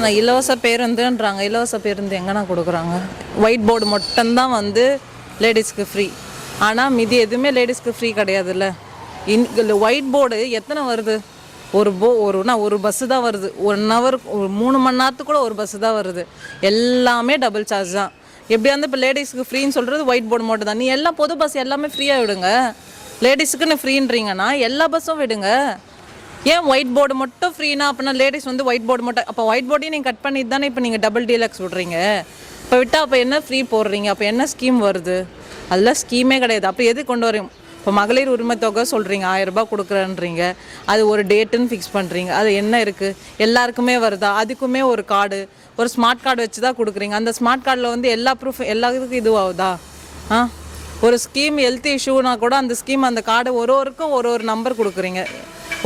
நான் இலவச பேருந்துன்றாங்க. இலவச பேருந்து எங்கன்னா கொடுக்குறாங்க? ஒயிட் போர்டு மட்டும்தான் வந்து லேடிஸ்க்கு ஃப்ரீ ஆனால் மீதி எதுவுமே லேடிஸ்க்கு ஃப்ரீ கிடையாதுல்ல. இன் ஒயிட் போர்டு எத்தனை வருது? ஒரு போ ஒரு நான் ஒரு பஸ்ஸு தான் வருது. ஒன் ஹவர் ஒரு மூணு மணி நேரத்துக்கு கூட ஒரு பஸ்ஸு தான் வருது. எல்லாமே டபுள் சார்ஜ் தான். எப்படியா வந்து இப்போ லேடிஸ்க்கு ஃப்ரீன்னு சொல்கிறது ஒயிட் போர்டு மட்டும் தான் நீ எல்லாம் பொது பஸ் எல்லாமே ஃப்ரீயாக விடுங்க. லேடிஸுக்குன்னு ஃப்ரீன்றீங்கன்னா எல்லா பஸ்ஸும் விடுங்க. ஏன் ஒயிட் போர்டு மட்டும் ஃப்ரீனா அப்படின்னா லேடிஸ் வந்து ஒயிட் போர்டு மட்டும் அப்போ ஒயிட் போர்டையும் நீங்கள் கட் பண்ணிட்டு தானே இப்போ நீங்கள் டபுள் டீலக்ஸ் விடுறீங்க. இப்போ விட்டால் அப்போ என்ன ஃப்ரீ போடுறீங்க? அப்போ என்ன ஸ்கீம் வருது? அதெல்லாம் ஸ்கீமே கிடையாது. அப்போ எது கொண்டு வரும் இப்போ மகளிர் உரிமை தொகை சொல்கிறீங்க ஆயிரம் ரூபாய் கொடுக்குறேன்றீங்க. அது ஒரு டேட்டுன்னு ஃபிக்ஸ் பண்ணுறீங்க அது என்ன இருக்குது எல்லாருக்குமே வருதா? அதுக்குமே ஒரு கார்டு ஒரு ஸ்மார்ட் கார்டு வச்சு தான் கொடுக்குறீங்க. அந்த ஸ்மார்ட் கார்டில் வந்து எல்லா ப்ரூஃப் எல்லாத்துக்கும் இதுவாகுதா? ஆ? ஒரு ஸ்கீம் ஹெல்த் இஷ்யூனா கூட அந்த ஸ்கீம் அந்த கார்டு ஒரு ஒருக்கும் ஒரு ஒரு நம்பர் கொடுக்குறீங்க.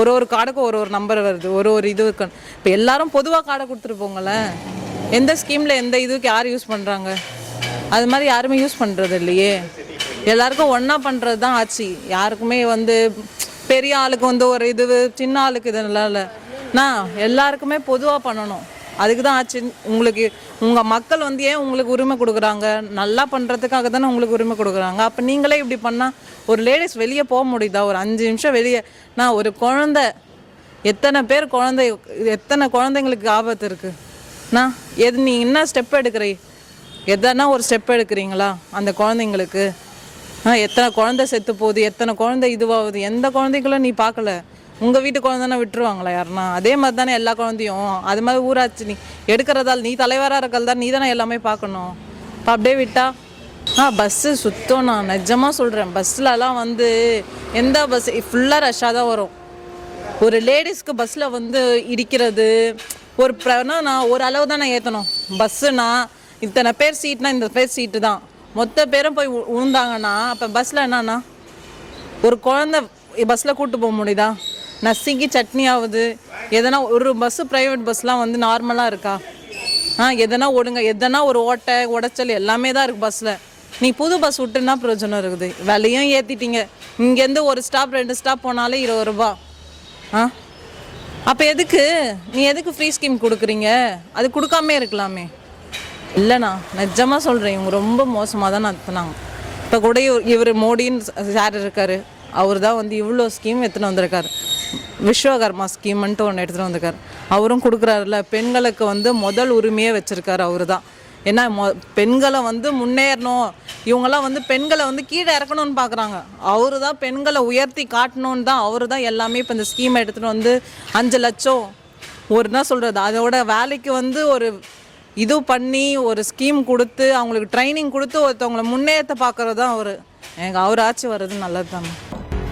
ஒரு ஒரு கார்டுக்கும் ஒரு ஒரு நம்பர் வருது ஒரு ஒரு இது இருக்கு இப்போ எல்லாரும் பொதுவாக கார்டை கொடுத்துட்டு போங்களேன். எந்த ஸ்கீமில் எந்த இதுக்கு யார் யூஸ் பண்ணுறாங்க அது மாதிரி யாருமே யூஸ் பண்ணுறது இல்லையே. எல்லாருக்கும் ஒன்றா பண்ணுறது தான் ஆச்சு. யாருக்குமே வந்து பெரிய ஆளுக்கு வந்து ஒரு இது சின்ன ஆளுக்கு இதெல்லாம் இல்லை. நான் எல்லாருக்குமே பொதுவாக பண்ணணும். அதுக்கு தான் ஆச்சு. உங்களுக்கு உங்கள் மக்கள் வந்து ஏன் உங்களுக்கு உரிமை கொடுக்குறாங்க? நல்லா பண்ணுறதுக்காக தானே உங்களுக்கு உரிமை கொடுக்குறாங்க. அப்போ நீங்களே இப்படி பண்ணால் ஒரு லேடிஸ் வெளியே போக முடியுதா? ஒரு அஞ்சு நிமிஷம் வெளியே. நான் ஒரு குழந்த. எத்தனை பேர் குழந்தை எத்தனை குழந்தைங்களுக்கு ஆபத்து இருக்குது நான் எது நீ என்ன ஸ்டெப் எடுக்கிறீ? எதனா ஒரு ஸ்டெப் எடுக்கிறீங்களா? அந்த குழந்தைங்களுக்கு. ஆ எத்தனை குழந்தை செத்து போகுது? எத்தனை குழந்தை இதுவாகுது? எந்த குழந்தைகளும் நீ பார்க்கல. உங்கள் வீட்டு குழந்தைனா விட்டுருவாங்களா யாருன்னா? அதே மாதிரி தானே எல்லா குழந்தையும். அது மாதிரி ஊராட்சி நீ எடுக்கிறதால் நீ தலைவராக இருக்கிறதா நீ தானே எல்லாமே பார்க்கணும். இப்போ அப்படியே விட்டா? ஆ பஸ்ஸு சுத்தம் நான் நிஜமாக சொல்கிறேன் பஸ்லலாம் வந்து எந்த பஸ் ஃபுல்லாக ரஷ்ஷாக தான் வரும். ஒரு லேடிஸ்க்கு பஸ்ஸில் வந்து இடிக்கிறது ஒரு ப்ரனா நான் ஒரு அளவு தான் நான் ஏற்றணும் பஸ்ஸுனா இத்தனை பேர் சீட்னா இந்த பேர் சீட்டு தான். மொத்த பேரும் போய் உ- உழுந்தாங்கன்னா அப்போ பஸ்ஸில் என்னன்னா? ஒரு குழந்த பஸ்ஸில் கூப்பிட்டு போக முடியுதா? நசுங்கி சட்னி ஆகுது எதனா ஒரு பஸ்ஸு ப்ரைவேட் பஸ்லாம் வந்து நார்மலாக இருக்கா? ஆ எதனா ஒடுங்க எதனா ஒரு ஓட்டை உடைச்சல் எல்லாமே தான் இருக்குது பஸ்ஸில் நீ புது பஸ் விட்டுன்னா பிரயோஜனம் இருக்குது. விலையும் ஏற்றிட்டீங்க இங்கேருந்து ஒரு ஸ்டாப் ரெண்டு ஸ்டாப் போனாலே இருபது ரூபா. ஆ? அப்போ எதுக்கு? நீ எதுக்கு ஃப்ரீ ஸ்கீம் கொடுக்குறீங்க? அது கொடுக்காமே இருக்கலாமே. இல்லைண்ணா நிஜமாக சொல்கிறேன் இவங்க ரொம்ப மோசமாக தான் நடத்துனாங்க. இப்போ கூட இவர் இவர் மோடின்னு சார் இருக்கார். அவர் தான் வந்து இவ்வளோ ஸ்கீம் எடுத்துன்னு வந்திருக்காரு. விஸ்வகர்மா ஸ்கீம்ன்ட்டு ஒன்று எடுத்துகிட்டு வந்திருக்காரு. அவரும் கொடுக்குறாருல பெண்களுக்கு வந்து முதல் உரிமையே வச்சுருக்காரு அவர் தான் ஏன்னா மொ பெண்களை வந்து முன்னேறணும். இவங்கெல்லாம் வந்து பெண்களை வந்து கீழே இறக்கணும்னு பார்க்குறாங்க அவரு தான் பெண்களை உயர்த்தி காட்டணும்னு தான் அவர் தான் எல்லாமே இப்போ இந்த ஸ்கீமை எடுத்துகிட்டு வந்து அஞ்சு லட்சம் ஒரு தான் சொல்கிறது அதோட வேலைக்கு வந்து ஒரு இது பண்ணி ஒரு ஸ்கீம் கொடுத்து அவங்களுக்கு ட்ரைனிங் கொடுத்து ஒருத்தவங்களை முன்னேற்ற பார்க்குறது தான் அவர். எனக்கு அவர் ஆட்சி வர்றது நல்லது தான்